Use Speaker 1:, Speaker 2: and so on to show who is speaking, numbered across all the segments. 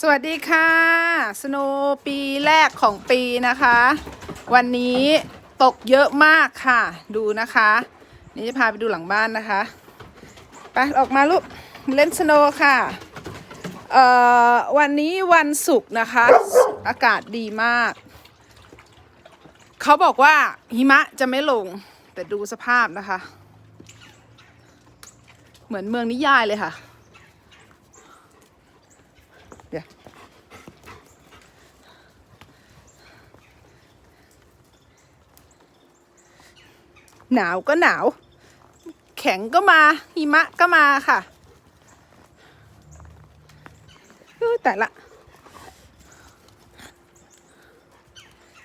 Speaker 1: สวัสดีค่ะ สโนว์ปีแรกของปีนะคะ วันนี้ตกเยอะมากค่ะ ดูนะคะ นี่จะพาไปดูหลังบ้านนะคะไปออกมาลูกเล่นสโนว์ค่ะเอ่อวันนี้วันศุกร์นะคะ อากาศดีมาก เขาบอกว่าหิมะจะไม่ลง แต่ดูสภาพนะคะ เหมือนเมืองนิยายเลยค่ะ เดี๋ยว หนาวก็หนาว แข็งก็มาหิมะก็มาค่ะแต่ละ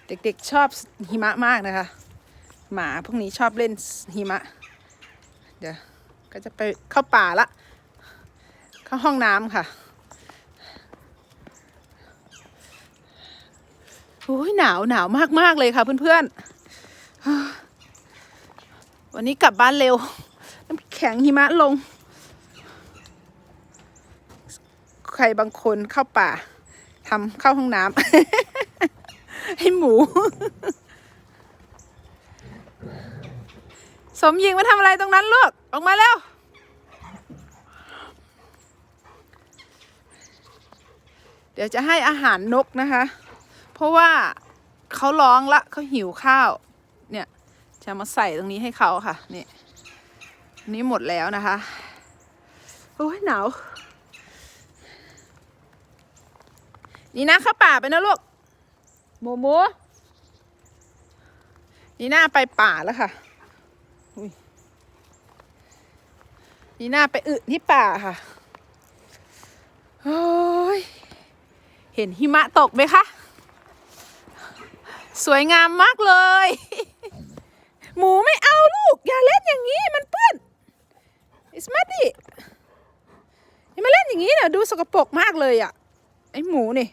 Speaker 1: เด็กๆชอบหิมะมากนะคะ หมาพวกนี้ชอบเล่นหิมะ เดี๋ยว ก็จะไปเข้าป่าละ เข้าห้องน้ำค่ะโอ้ยหนาวหนาวมากมากๆเลยค่ะเพื่อนๆ วันนี้กลับบ้านเร็ว น้ำแข็งหิมะลง ใครบางคนเข้าป่าทำเข้าห้องน้ำ ให้หมู สมหญิงมาทำอะไรตรงนั้นลูก ออกมาแล้วเดี๋ยวจะให้อาหารนกนะคะ เพราะว่าเขาร้องละเขาหิวข้าว จะมาใส่ตรงนี้ให้เขาค่ะ นี่อันนี้หมดแล้วนะคะ โอ้ยหนาว นี่นะเข้าป่าไปนะลูกโมโมนี่หน้าไปป่าแล้วค่ะอุ๊ยนี่หน้าไปอึที่ป่าค่ะโอ้ยเห็นหิมะตกไหมคะ สวยงามมากเลย หมูไม่เอาลูก อย่าเล่นอย่างนี้มันเปื้อนอิสมาติอย่ามาเล่นอย่างนี้นะดูสกปรกมากเลยอะ่ะไอหมูนี่